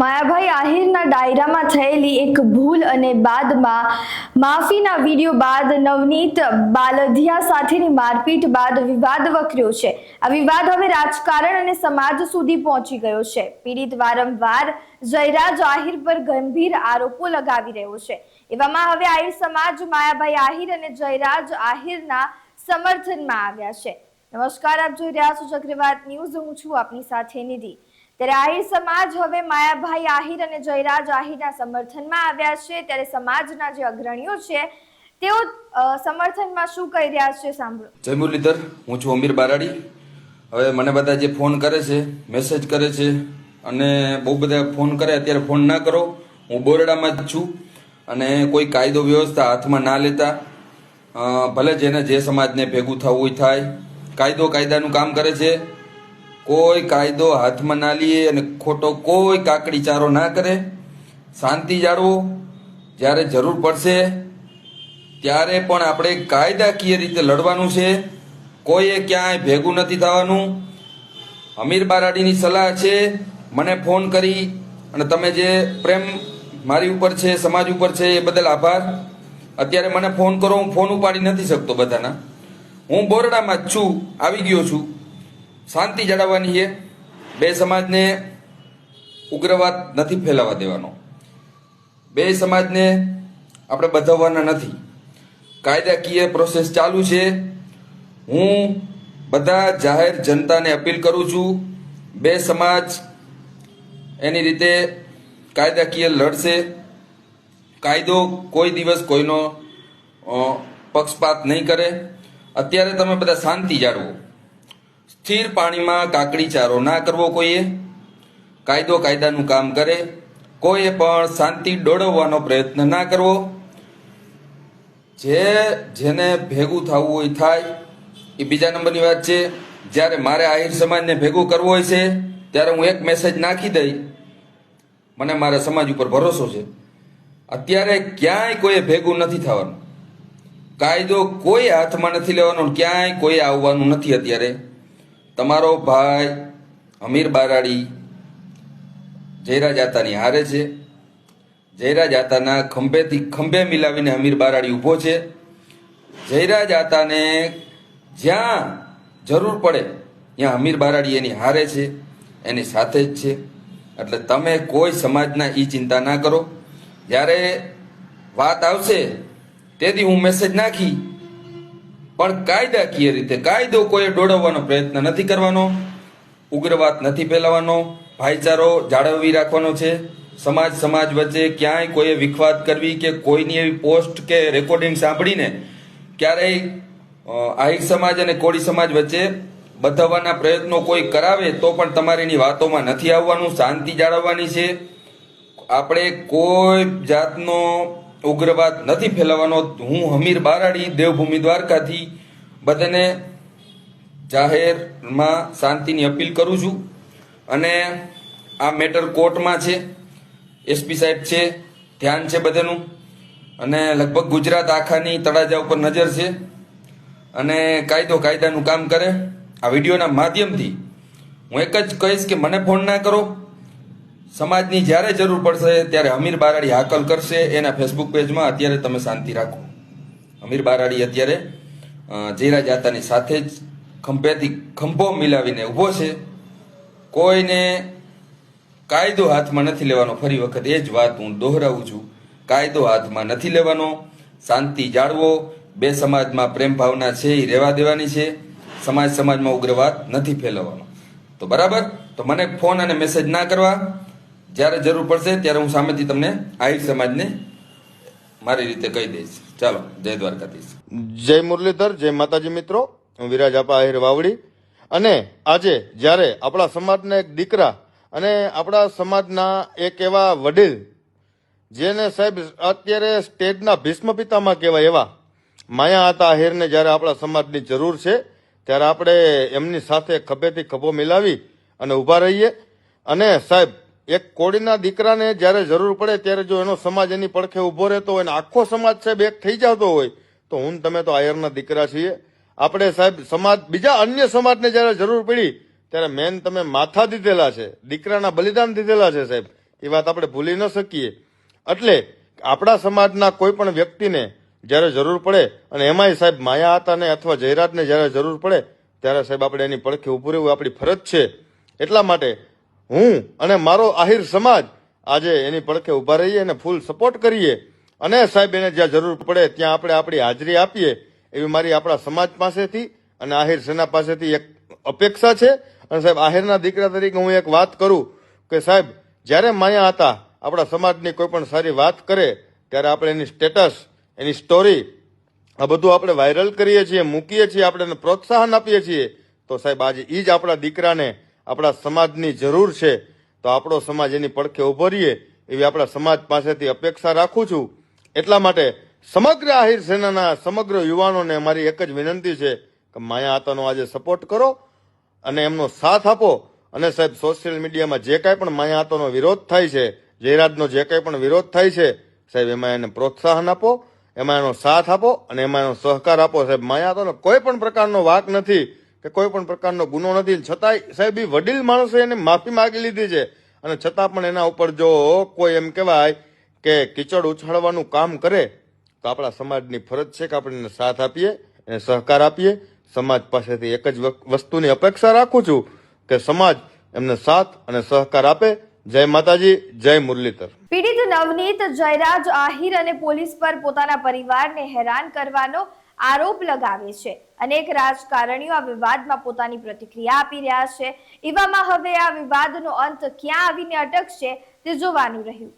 માયાભાઈ આહિરના ડાયરામાં થયેલી એક ભૂલ અને બાદમાં માફીના વીડિયો બાદ નવનીત બાલધિયા સાથેની મારપીટ બાદ વિવાદ વકર્યો છે. આ વિવાદ હવે રાજકારણ અને સમાજ સુધી પહોંચી ગયો છે. પીડિત વારંવાર જયરાજ આહિર પર ગંભીર આરોપો લગાવી રહ્યો છે. એવામાં હવે આહિર સમાજ માયાભાઈ આહિર અને જયરાજ આહિરના સમર્થનમાં આવ્યા છે. નમસ્કાર, આપ જોઈ રહ્યા છો ચક્રવાત ન્યૂઝ. હું છું આપની સાથે નિધિ. ત્યારે આહિર સમાજ હવે માયાભાઈ આહિર અને જયરાજ આહિરના સમર્થનમાં આવ્યા છે. ત્યારે સમાજના જે અગ્રણીઓ છે, તેઓ સમર્થનમાં શું કહી રહ્યા છે સાંભળો. જય મુરલીધર, હું છું અમીર બારાડી. હવે મને બધા જે ફોન કરે છે મેસેજ કરે છે અને બહુ બધા ફોન કરે, અત્યારે ફોન ના કરો. હું બોરડામાં જ છું અને કોઈ કાયદો વ્યવસ્થા હાથમાં ના લેતા ભલે જેને જે સમાજને ભેગું થવું થાય. કાયદો કાયદાનું કામ કરે છે. કોઈ કાયદો હાથમાં ના લઈએ અને ખોટો કોઈ કાકડી ચારો ના કરે, શાંતિ જાળવો. જ્યારે જરૂર પડશે, ત્યારે પણ આપણે કાયદાકીય રીતે લડવાનું છે. કોઈએ ક્યાંય ભેગું નથી થવાનું. અમીર બારાડીની સલાહ છે, મને ફોન કરી અને તમે જે પ્રેમ મારી ઉપર છે, સમાજ ઉપર છે, એ બદલ આભાર. અત્યારે મને ફોન કરો, હું ફોન ઉપાડી નથી શકતો બધાના. હું બોરડામાં જ છું, આવી ગયો છું. શાંતિ જાળવવાની છે. બે સમાજને ઉગ્રવાદ નથી ફેલાવા દેવાનો. બે સમાજને આપણે બધાવવાના નથી. કાયદાકીય પ્રોસેસ ચાલુ છે. હું બધા જાહેર જનતાને અપીલ કરું છું, બે સમાજ એની રીતે કાયદાકીય લડશે. કાયદો કોઈ દિવસ કોઈનો પક્ષપાત નહીં કરે. અત્યારે તમે બધા શાંતિ જાળવો. સ્થિર પાણીમાં કાકડી ચારો ના કરવો કોઈએ? કાયદો કાયદાનું કામ કરે. કોઈએ પણ શાંતિ ડોળવવાનો પ્રયત્ન ના કરવો. જે જેને ભેગું થવું હોય થાય. એ બીજા નંબરની વાત છે. જ્યારે મારે આહિર સમાજને ભેગું કરવું હોય છે, ત્યારે હું એક મેસેજ નાખી દઈ. મને મારા સમાજ ઉપર ભરોસો છે. અત્યારે ક્યાંય કોઈએ ભેગું નથી થવાનું. કાયદો કોઈ હાથમાં નથી લેવાનો ક્યાંય કોઈ આવવાનું નથી અત્યારે. તમારો ભાઈ અમીર બારાડી જયરા જાતાની હારે છે. જયરા જાતાના ખંભેથી ખંભે મિલાવીને અમીર બારાડી ઊભો છે. જયરા જાતાને જ્યાં જરૂર પડે ત્યાં અમીર બારાડી એની હારે છે, એની સાથે જ છે. એટલે તમે કોઈ સમાજના એ ચિંતા ના કરો. જ્યારે વાત આવશે, તેથી હું મેસેજ નાખી પણ કાયદાકીય રીતે કાયદો કોઈ ડોળવવાનો પ્રયત્ન નથી કરવાનો, ઉગ્રવાદ નથી ફેલાવવાનો, ભાઈચારો જાળવી રાખવાનો છે. સમાજ સમાજ વચ્ચે ક્યાંય કોઈએ વિખવાદ કરવી કે કોઈની એવી પોસ્ટ કે રેકોર્ડિંગ સાંભળીને ક્યારેય આહિર સમાજ અને કોળી સમાજ વચ્ચે બધાવવાના પ્રયત્નો કોઈ કરાવે તો પણ તમારીની વાતોમાં નથી આવવાનું, શાંતિ જાળવવાની છે. આપણે કોઈ જાતનો ઉગ્રવાદ નથી ફેલાવવાનો. હું હમીર બારાડી, દેવભૂમિ દ્વારકાથી બધાને જાહેરમાં શાંતિની અપીલ કરું છું. અને આ મેટર કોર્ટમાં છે, એસપી સાહેબ છે, ધ્યાન છે બધાનું. અને લગભગ ગુજરાત આખાની તળાજા ઉપર નજર છે. અને કાયદો કાયદાનું કામ કરે. આ વિડીયોના માધ્યમથી હું એક જ કહીશ કે મને ફોન ના કરો. સમાજની જ્યારે જરૂર પડશે, ત્યારે અમીર બારાડી હાકલ કરશે. એના ફેસબુક પેજમાં અત્યારે તમે શાંતિ રાખો. અમીર બારાડી અત્યારે જયરા જાતાની સાથે જ ખંભેથી ખંભો મિલાવીને ઊભો છે. કોઈને કાયદો હાથમાં નથી લેવાનો. ફરી વખત એ જ વાત હું દોહરાવું છું. કાયદો હાથમાં નથી લેવાનો. શાંતિ જાળવો. બે સમાજમાં પ્રેમ ભાવના છે એ રહેવા દેવાની છે. સમાજ સમાજમાં ઉગ્રવાદ નથી ફેલાવવાનો. તો બરાબર? તો મને ફોન અને મેસેજ ના કરવા. જ્યારે જરૂર પડશે ત્યારે હું સામેથી તમને આહિર સમાજને મારી રીતે કહી દઈશ. ચાલો, જય દ્વારકાધીશ. જય મુરલીધર, જય માતાજી મિત્રો. હું વિરાજ આપા આહિર વાવડી. અને આજે જ્યારે આપણા સમાજના એક દીકરા અને આપણા સમાજના એક એવા વડીલ, જેને સાહેબ અત્યારે સ્ટેટના ભીષ્મ પિતામાં કહેવાય એવા માયા હતા આહિરને જ્યારે આપણા સમાજની જરૂર છે, ત્યારે આપણે એમની સાથે ખભેથી ખભો મિલાવી અને ઊભા રહીએ. અને સાહેબ એક કોળીના દીકરાને જ્યારે જરૂર પડે ત્યારે જો એનો સમાજ એની પડખે ઊભો રહેતો હોય આખો સમાજ સાહેબ એક થઈ જતો હોય, તો હું તમે તો આયરના દીકરા છીએ. આપણે સાહેબ સમાજ, બીજા અન્ય સમાજને જ્યારે જરૂર પડી, ત્યારે મેન તમે માથા દીધેલા છે, દીકરાના બલિદાન દીધેલા છે સાહેબ. એ વાત આપણે ભૂલી ન શકીએ. એટલે આપણા સમાજના કોઈ પણ વ્યક્તિને જ્યારે જરૂર પડે, અને એમાંય સાહેબ માયા હતાને અથવા જયરાતને જ્યારે જરૂર પડે, ત્યારે સાહેબ આપણે એની પડખે ઊભું રહેવું આપણી ફરજ છે. એટલા માટે હું અને મારો આહિર સમાજ આજે એની પડખે ઊભા રહીએ અને ફૂલ સપોર્ટ કરીએ. અને સાહેબ, એને જ્યાં જરૂર પડે ત્યાં આપણે આપણી હાજરી આપીએ એવી મારી આપણા સમાજ પાસેથી અને આહિર સેના પાસેથી એક અપેક્ષા છે. અને સાહેબ, આહિરના દીકરા તરીકે હું એક વાત કરું કે સાહેબ, જ્યારે માયા હતા, આપણા સમાજની કોઈ પણ સારી વાત કરે, ત્યારે આપણે એની સ્ટેટસ એની સ્ટોરી આ બધું આપણે વાયરલ કરીએ છીએ, મૂકીએ છીએ આપણે એને પ્રોત્સાહન આપીએ છીએ. તો સાહેબ, આજે એ જ આપણા દીકરાને આપણા સમાજની જરૂર છે, તો આપણો સમાજ એની પડખે ઊભો રહીએ એવી આપણા સમાજ પાસેથી અપેક્ષા રાખું છું. એટલા માટે સમગ્ર આહિર સેનાના સમગ્ર યુવાનોને મારી એક જ વિનંતી છે કે માયા આતાનો આજે સપોર્ટ કરો અને એમનો સાથ આપો. અને સાહેબ સોશિયલ મીડિયામાં જે કાંઈ પણ માયા આતાનો વિરોધ થાય છે, જયરાજનો જે કાંઈ પણ વિરોધ થાય છે, સાહેબ, એમાં એને પ્રોત્સાહન આપો, એમાં એનો સાથ આપો અને એમાં એનો સહકાર આપો. સાહેબ, માયા આતાનો કોઈ પણ પ્રકારનો વાક નથી. કે કોઈ પણ પ્રકારનો ગુનો નથી. છતાંય સાહેબ, એ વડીલ માણસે એને માફી માગી લીધી છે. અને છતાં પણ એના ઉપર જો કોઈ એમ કહેવાય કે કિચડ ઉછાળવાનું કામ કરે, તો આપણા સમાજની ફરજ છે કે આપણે એને સાથ આપીએ, એને સહકાર આપીએ. સમાજ પાસેથી એક જ વસ્તુની અપેક્ષા રાખું છું કે સમાજ એમને સાથ અને સહકાર આપે. જય માતાજી, જય મુરલીધર. પીડિત નવનીત જયરાજ આહિર અને પોલીસ પર પોતાના પરિવારને હેરાન કરવાનો આરોપ લગાવે છે. અનેક રાજકારણીઓ આ વિવાદમાં પોતાની પ્રતિક્રિયા આપી રહ્યા છે. એવામાં હવે આ વિવાદનો અંત ક્યાં આવીને અટકશે તે જોવાનું રહ્યું.